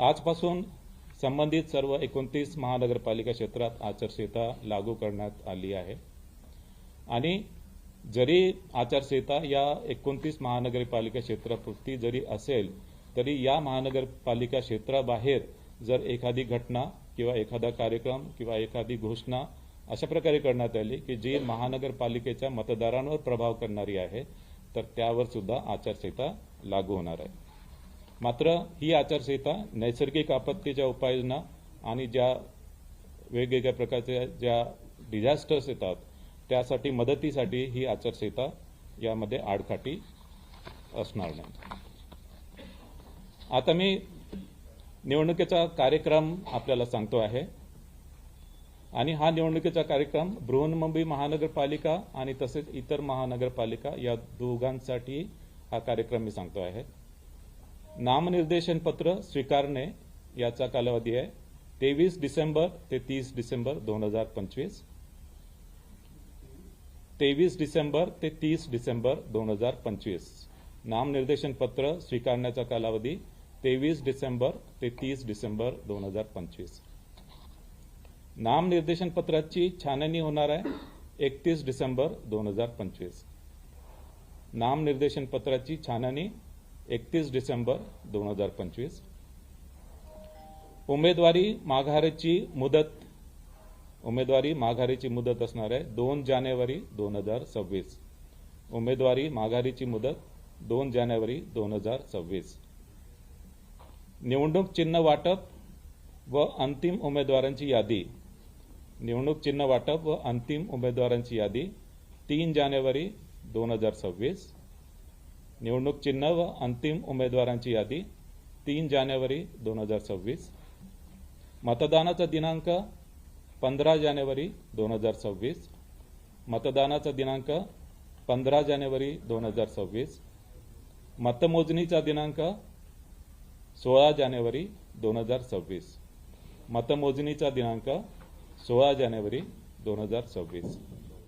आजपासून संबंधित सर्व एकोणतीस महानगरपालिका क्षेत्रात आचारसंहिता लागू करण्यात आली आहे. आणि जरी आचारसंहिता या एकोणतीस महानगरपालिका क्षेत्रापुरती जरी असेल तरी या महानगरपालिका क्षेत्राबाहेर जर एखादी घटना किंवा एखादा कार्यक्रम किंवा एखादी घोषणा अशा प्रकारे करण्यात आली की जी महानगरपालिकेच्या मतदारांवर प्रभाव करणारी आहे तर त्यावर सुद्धा आचारसंहिता लागू होणार आहे. मात्र ही आचारसंहिता नैसर्गिक आपत्तीच्या उपाययोजना आणि ज्या वेगवेगळ्या प्रकारच्या ज्या डिझास्टर्स येतात त्यासाठी मदतीसाठी ही आचारसंहिता यामध्ये आडकाठी असणार नाही. आता मी निवडणुकीचा कार्यक्रम आपल्याला सांगतो आहे. आणि हा निवडणुकीचा कार्यक्रम बृहन्मुंबई महानगरपालिका आणि तसेच इतर महानगरपालिका या दोघांसाठी हा कार्यक्रम मी सांगतो आहे. नामनिर्देशन पत्र स्वीकारणे याचा कालावधी आहे. तेवीस डिसेंबर ते तीस डिसेंबर दोन हजार पंचवीस. तेवीस डिसेंबर ते तीस डिसेंबर दोन हजार पंचवीस. नामनिर्देशन पत्र स्वीकारण्याचा कालावधी तेवीस डिसेंबर ते तीस डिसेंबर दोन हजार पंचवीस. नामनिर्देशन पत्राची छाननी होणार आहे एकतीस डिसेंबर दोन हजार पंचवीस. नामनिर्देशन पत्राची छाननी एकतीस डिसेंबर दोन हजार पंचवीस. उमेदवारी माघारीची मुदत उमेदवारी माघारीची मुदत असणार आहे दोन जानेवारी दोन हजार सव्वीस. उमेदवारी माघारीची मुदत दोन जानेवारी दोन हजार सव्वीस. निवडणूक चिन्ह वाटप व अंतिम उमेदवारांची यादी. निवडणूक चिन्ह वाटप व अंतिम उमेदवारांची यादी तीन जानेवारी दोन हजार सव्वीस. निवडणूक चिन्ह व अंतिम उमेदवारांची यादी तीन जानेवारी दोन हजार सव्वीस. मतदानाचा दिनांक पंधरा जानेवारी दोन हजार सव्वीस. मतदानाचा दिनांक पंधरा जानेवारी दोन हजार सव्वीस. मतमोजणीचा दिनांक सोळा जानेवारी दोन हजार सव्वीस. मतमोजणीचा दिनांक सोळा जानेवारी दोन हजार सव्वीस.